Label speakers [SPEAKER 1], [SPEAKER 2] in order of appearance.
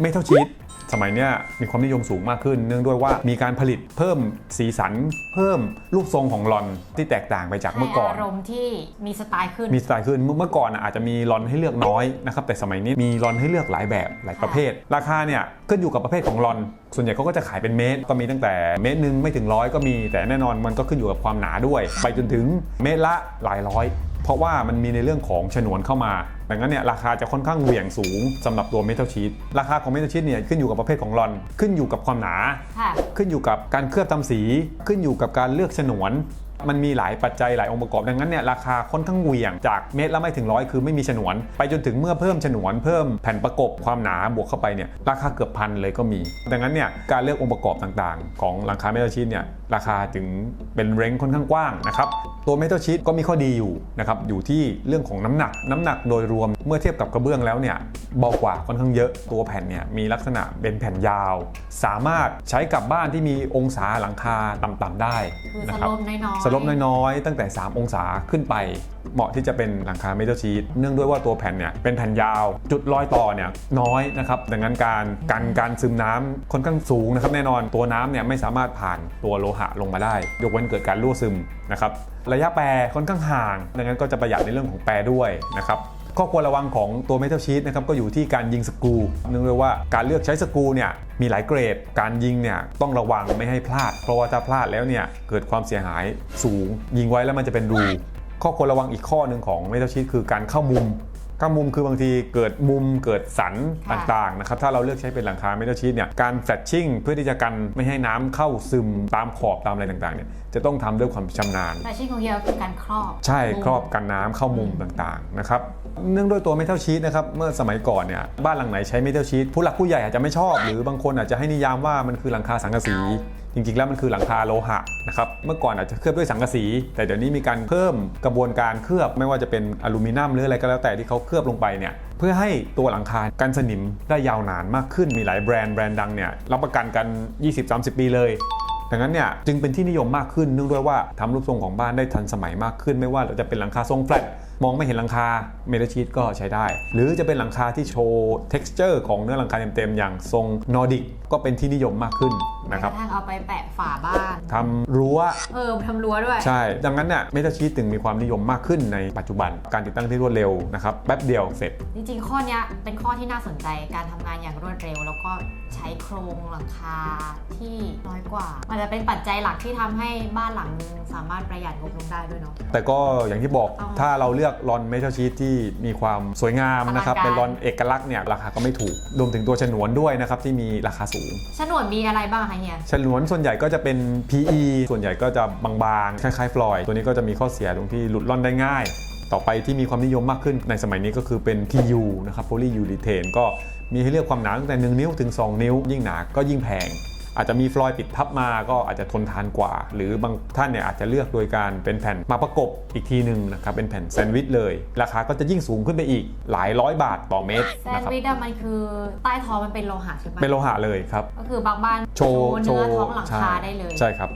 [SPEAKER 1] เมทัลชีตสมัยเนี้ยมีความนิยมสูงมากขึ้น เนื่องด้วยว่ามีการผลิตเพิ่มสีสัน เพิ่มรูปทรงของลอนที่แตกต่างไปจาก
[SPEAKER 2] ให้
[SPEAKER 1] เมื่อก่อน
[SPEAKER 2] อารมณ์ที่มีสไตล์ขึ้น
[SPEAKER 1] มีสไตล์ขึ้นเมื่อเมื่อก่อนน่ะอาจจะมีลอนให้เลือกน้อยนะครับแต่สมัยนี้มีลอนให้เลือกหลายแบบหลายประเภท ราคาเนี่ยขึ้นอยู่กับประเภทของลอน ส่วนใหญ่เขาก็จะขายเป็นเมตร ก็มีตั้งแต่เมตรหนึ่งไม่ถึงร้อยก็มีแต่แน่นอนมันก็ขึ้นอยู่กับความหนาด้วย ไปจนถึงเมตรละหลายร้อย เพราะว่ามันมีในเรื่องของฉนวนเข้ามา ดังนั้นเนี่ยราคาจะค่อนข้างเหวี่ยงสูงสำหรับตัวเมทัลชีตราคาของเมทัลชีตเนี่ยขึ้นอยู่กับประเภทของลอน ขึ้นอยู่กับความหนา
[SPEAKER 2] ค่ะ
[SPEAKER 1] ขึ้นอยู่กับการเคลือบทำสี ขึ้นอยู่กับการเลือกฉนวน มันมีหลายปัจจัยหลายองค์ประกอบดังนั้นเนี่ยราคาค่อนข้างเหวี่ยงจากเม็ดละไม่ถึงร้อยคือไม่มีฉนวน ไปจนถึงเมื่อเพิ่มฉนวนเพิ่มแผ่นประกบความหนาบวกเข้าไปเนี่ยราคาเกือบพันเลยก็มี ดังนั้นเนี่ยการเลือกองค์ประกอบต่างๆ ของราคาเมทัลชีตเนี่ยราคาถึงเป็นเร้งค่อนข้างกว้างนะครับตัวเมทัลชีตก็มีข้อดีอยู่นะครับอยู่ที่เรื่องของน้ำหนัก น้ำหนักโดยรวมเมื่อเทียบกับกระเบื้องแล้วเนี่ยเบากว่าค่อนข้างเยอะตัวแผ่นเนี่ยมีลักษณะเป็นแผ่นยาว สามารถใช้กับบ้านที่มีองศาหลังคาต่ำๆได้นะครั
[SPEAKER 2] โลปน้อย
[SPEAKER 1] ลบน้อยๆ ตั้งแต่ 3 องศาขึ้นไป เหมาะที่จะเป็นหลังคาเมทัลชีตเนื่องด้วยว่าตัวแผ่นเนี่ยเป็นแผ่นยาว จุดรอยต่อเนี่ยน้อยนะครับดังนั้นการการการซึมน้ำค่อนข้างสูงนะครับแน่นอนตัวน้ำเนี่ยไม่สามารถผ่านตัวโลหะลงมาได้ ยกเว้นเกิดการรั่วซึมนะครับระยะแปรค่อนข้างห่างดังนั้นก็จะประหยัดในเรื่องของแปรด้วยนะครับ ข้อควรระวังของตัวเมทัลชีตนะครับก็อยู่ที่การยิงสกรูเนื่องด้วยว่าการเลือกใช้สกูเนี่ยมีหลายเกรด การยิงเนี่ยต้องระวังไม่ให้พลาด เพราะว่าถ้าพลาดแล้วเนี่ยเกิดความเสียหายสูง ยิงไว้แล้วมันจะเป็นรูข้อควรระวังอีกข้อหนึ่งของเมทัลชีตคือการเข้ามุม ข้ามุมคือบางทีเกิดมุมเกิดสัน
[SPEAKER 2] ค่ะ
[SPEAKER 1] ต่างๆนะครับถ้าเราเลือกใช้เป็นหลังคาเมทัลชีตเนี่ยการแฟลชชิ่งเพื่อที่จะกันไม่ให้น้ำเข้าซึมตามขอบตามอะไรต่างๆเนี่ยจะต้องทำด้วยความชำนาญ
[SPEAKER 2] แต่ชื่อของเฮียคือการครอบ
[SPEAKER 1] ใช่
[SPEAKER 2] มุม
[SPEAKER 1] ครอบกันน้ำเข้ามุมต่างๆนะครับเนื่องด้วยตัวเมทัลชีตนะครับเมื่อสมัยก่อนเนี่ยบ้านหลังไหนใช้เมทัลชีตผู้หลักผู้ใหญ่อาจจะไม่ชอบ หรือบางคนอาจจะให้นิยามว่ามันคือหลังคาสังกะสี จริงๆ แล้วมันคือหลังคาโลหะนะครับเมื่อก่อนอาจจะเคลือบด้วยสังกะสี แต่เดี๋ยวนี้มีการเพิ่มกระบวนการเคลือบไม่ว่าจะเป็นอลูมิเนียมหรืออะไรก็แล้วแต่ที่เขาเคลือบลงไปเนี่ยเพื่อให้ตัวหลังคากันสนิมได้ยาวนานมากขึ้นมีหลายแบรนด์แบรนด์ดังเนี่ยรับประกันกัน 20-30 ปีเลยดังนั้นเนี่ยจึงเป็นที่นิยมมากขึ้นเนื่องด้วยว่าทำรูปทรงของบ้านได้ทันสมัยมากขึ้น ไม่ว่าจะเป็นหลังคาทรงแฟลต มองไม่เห็นหลังคาเมทัลชีตก็ใช้ได้ หรือจะเป็นหลังคาที่โชว์ texture ของเนื้อหลังคาเต็มๆ อย่างทรงนอร์ดิกก็เป็นที่นิยมมากขึ้นนะครับ
[SPEAKER 2] แม้กระทั่งเอาไปแปะฝาบ้าน
[SPEAKER 1] ทำรั้ว
[SPEAKER 2] เออทำรั้วด้วย
[SPEAKER 1] ใช่ ดังนั้นเนี่ยเมทัลชีตถึงมีความนิยมมากขึ้นในปัจจุบัน การติดตั้งที่รวดเร็วนะครับแป๊บเดียวเสร็จ
[SPEAKER 2] จริงๆ ข้อเนี้ยเป็นข้อที่น่าสนใจการทำงานอย่างรวดเร็ว แล้วก็ใช้โครงหลังคาที่น้อยกว่า มันจะเป็นปัจจัยหลักที่ทำให้บ้านหลังนึงสามารถประหยัดงบลงได้ด้วยเนาะ
[SPEAKER 1] แต่ก็อย่างที่บอก
[SPEAKER 2] ต้อง
[SPEAKER 1] ถ้าเราเลือกลอนเมทัลชีตที่มีความสวยงามนะครับ
[SPEAKER 2] อลังการ
[SPEAKER 1] เป็นลอนเอกลักษณ์เนี่ยราคาก็ไม่ถูก รวมถึงตัวฉนวนด้วยนะครับที่มีราคาสูง
[SPEAKER 2] ฉนวนมีอะไรบ้างคะเฮีย
[SPEAKER 1] ฉนวนส่วนใหญ่ก็จะเป็น PE ส่วนใหญ่ก็จะบางๆ คล้ายๆฟลอยด์ตัวนี้ก็จะมีข้อเสียตรงที่หลุดล่อนได้ง่าย ต่อไปที่มีความนิยมมากขึ้นในสมัยนี้ก็คือเป็น PU นะครับ polyurethane ก็มีให้เลือกความหนาตั้งแต่ 1 นิ้วถึง 2 นิ้ว ยิ่งหนาก็ยิ่งแพง อาจจะมีฟลอยด์ปิดทับมาก็อาจจะทนทานกว่า หรือบางท่านเนี่ยอาจจะเลือกโดยการเป็นแผ่นมาประกบอีกทีหนึ่งนะครับเป็นแผ่นแซนด์วิชเลย ราคาก็จะยิ่งสูงขึ้นไปอีกหลายร้อยบาทต่อเมตร
[SPEAKER 2] แซน
[SPEAKER 1] นะครับ
[SPEAKER 2] ด์วิชอะมันคือใต้ท้องมันเป็นโลหะใช่ไหม
[SPEAKER 1] เป็นโลหะเลยครับ
[SPEAKER 2] ก็คือบางบ้าน
[SPEAKER 1] โชว์
[SPEAKER 2] เนื้อท้องหลัง
[SPEAKER 1] ใช่
[SPEAKER 2] คาได้เลย
[SPEAKER 1] ใช่ครับ